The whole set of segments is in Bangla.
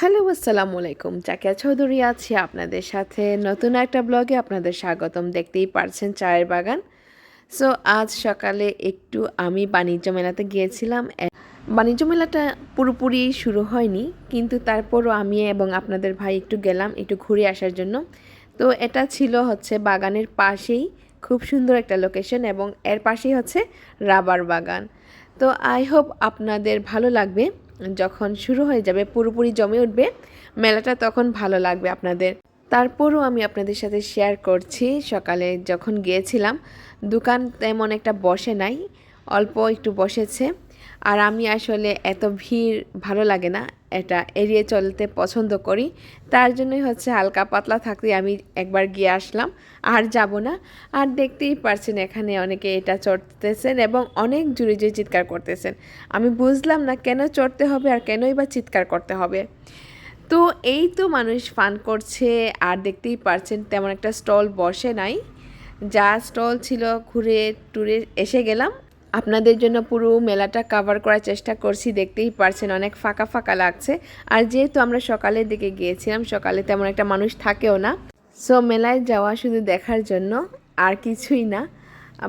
হ্যালো, আসসালামু আলাইকুম। চাকিয়া চৌধুরী আছি আপনাদের সাথে। নতুন একটা ব্লগে আপনাদের স্বাগতম। দেখতেই পারছেন চায়ের বাগান। সো আজ সকালে একটু আমি বাণিজ্য মেলাতে গিয়েছিলাম। বাণিজ্য মেলাটা পুরোপুরি শুরু হয়নি, কিন্তু তারপরও আমি এবং আপনাদের ভাই একটু গেলাম, একটু ঘুরে আসার জন্য। তো, এটা ছিল হচ্ছে বাগানের পাশেই খুব সুন্দর একটা লোকেশন এবং এর পাশেই হচ্ছে রাবার বাগান। তো আই হোপ আপনাদের ভালো লাগবে। যখন শুরু হয়ে যাবে, পুরোপুরি জমে উঠবে, মেলাটা তখন ভালো লাগবে আপনাদের। তারপরও আমি আপনাদের সাথে শেয়ার করছি, সকালে যখন গিয়েছিলাম, দোকান তেমন একটা বসে নাই, অল্প একটু বসেছে। আর আমি আসলে এত ভিড় ভালো লাগে না এটা এড়িয়ে চলতে পছন্দ করি। তার জন্যই হচ্ছে হালকা পাতলা থাকতে আমি একবার গিয়ে আসলাম। আর যাব না। আর দেখতেই পারছেন এখানে অনেকে এটা চড়তেছেন এবং অনেক জুড়ে জুড়ে চিৎকার করতেছেন। আমি বুঝলাম না কেন চড়তে হবে আর কেনই বা চিৎকার করতে হবে। তো এই তো মানুষ ফান করছে আর দেখতেই পারছেন তেমন একটা স্টল বসে নাই। যা স্টল ছিল ঘুরে টুরে এসে গেলাম। আপনাদের জন্য পুরো মেলাটা কভার করার চেষ্টা করছি, দেখতেই পারছেন অনেক ফাঁকা ফাঁকা লাগছে। আর যেহেতু আমরা সকালের দিকে গিয়েছিলাম, সকালে তেমন একটা মানুষ থাকেও না। সো মেলায় যাওয়া শুধু দেখার জন্য আর কিছুই না।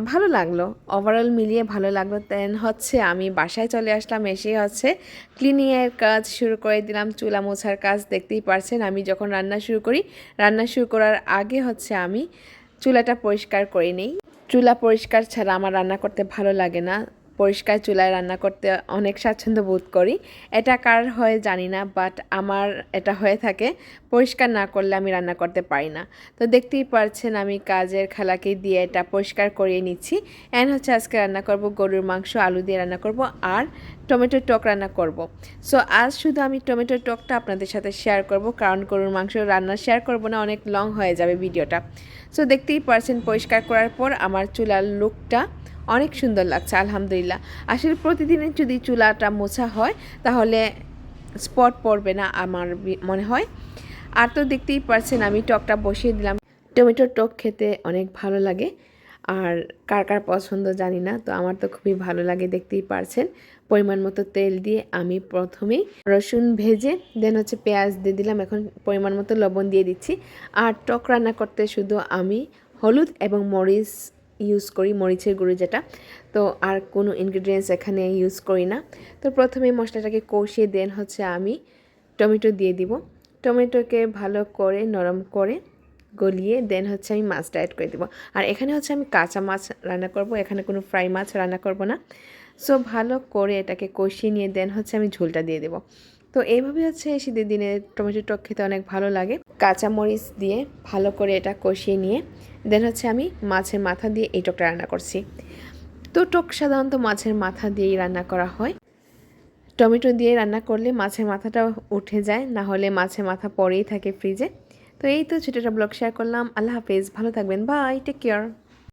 ভালো লাগল। ওভারঅল মিলিয়ে ভালো লাগল। দেন হচ্ছে আমি বাসায় চলে আসলাম এসে হচ্ছে ক্লিনিংয়ের কাজ শুরু করে দিলাম, চুলা মোছার কাজ, দেখতেই পারছেন আমি যখন রান্না শুরু করি, রান্না শুরু করার আগে হচ্ছে আমি চুলাটা পরিষ্কার করে নিই। চুলা পরিষ্কার ছাড়া আমার রান্না করতে ভালো লাগে না। পরিষ্কার চুলায় রান্না করতে অনেক স্বাচ্ছন্দ্য বোধ করি। এটা কার হয় জানি না বাট আমার এটা হয়ে থাকে, পরিষ্কার না করলে আমি রান্না করতে পারি না। তো দেখতেই পারছেন আমি কাজের খালাকে দিয়ে এটা পরিষ্কার করিয়ে নিচ্ছি। অ্যান্ড হচ্ছে আজকে রান্না করব গরুর মাংস, আলু দিয়ে রান্না করব আর টমেটোর টক রান্না করব। সো আজ শুধু আমি টমেটোর টকটা আপনাদের সাথে শেয়ার করব, কারণ গরুর মাংস রান্না শেয়ার করব না, অনেক লং হয়ে যাবে ভিডিওটা সো দেখতেই পারছেন পরিষ্কার করার পর আমার চুলার লুকটা অনেক সুন্দর লাগছে, আলহামদুলিল্লাহ। আসলে প্রতিদিনের যদি চুলাটা মোছা হয়, তাহলে স্পট পড়বে না আমার মনে হয়। আর তো দেখতেই পারছেন, আমি টকটা বসিয়ে দিলাম। টমেটোর টক খেতে অনেক ভালো লাগে। আর কার কার পছন্দ জানি না, তো আমার তো খুবই ভালো লাগে, দেখতেই পারছেন। পরিমাণ মতো তেল দিয়ে আমি প্রথমেই রসুন ভেজে, দেন হচ্ছে পেঁয়াজ দিয়ে দিলাম। এখন পরিমাণ মতো লবণ দিয়ে দিচ্ছি। আর টক রান্না করতে শুধু আমি হলুদ এবং মরিচ ইউজ করি, মরিচের গুঁড়ো যেটা। তো আর কোনো ইনগ্রিডিয়েন্টস এখানে ইউজ করি না। তো প্রথমে মশলাটাকে কষিয়ে দেন হচ্ছে আমি টমেটো দিয়ে দিব। টমেটোকে ভালো করে, নরম করে গলিয়ে দেন হচ্ছে আমি মাছটা অ্যাড করে দেবো। আর এখানে হচ্ছে আমি কাঁচা মাছ রান্না করব, এখানে কোনো ফ্রাই মাছ রান্না করব না। সো ভালো করে এটাকে কষিয়ে নিয়ে দেন হচ্ছে আমি ঝোলটা দিয়ে দেবো। তো এইভাবে হচ্ছে শীতের দিনে টমেটো টক খেতে অনেক ভালো লাগে। কাঁচা মরিচ দিয়ে ভালো করে এটা কষিয়ে নিয়ে দেন হচ্ছে আমি মাছের মাথা দিয়ে এই টকটা রান্না করছি। তো টক সাধারণত মাছের মাথা দিয়েই রান্না করা হয়। টমেটো দিয়ে রান্না করলে মাছের মাথাটা উঠে যায়, না হলে মাছের মাথা পরেই থাকে ফ্রিজে তো এই তো ছোটোটা ব্লগ শেয়ার করলাম। আল্লাহ হাফেজ, ভালো থাকবেন। Bye take care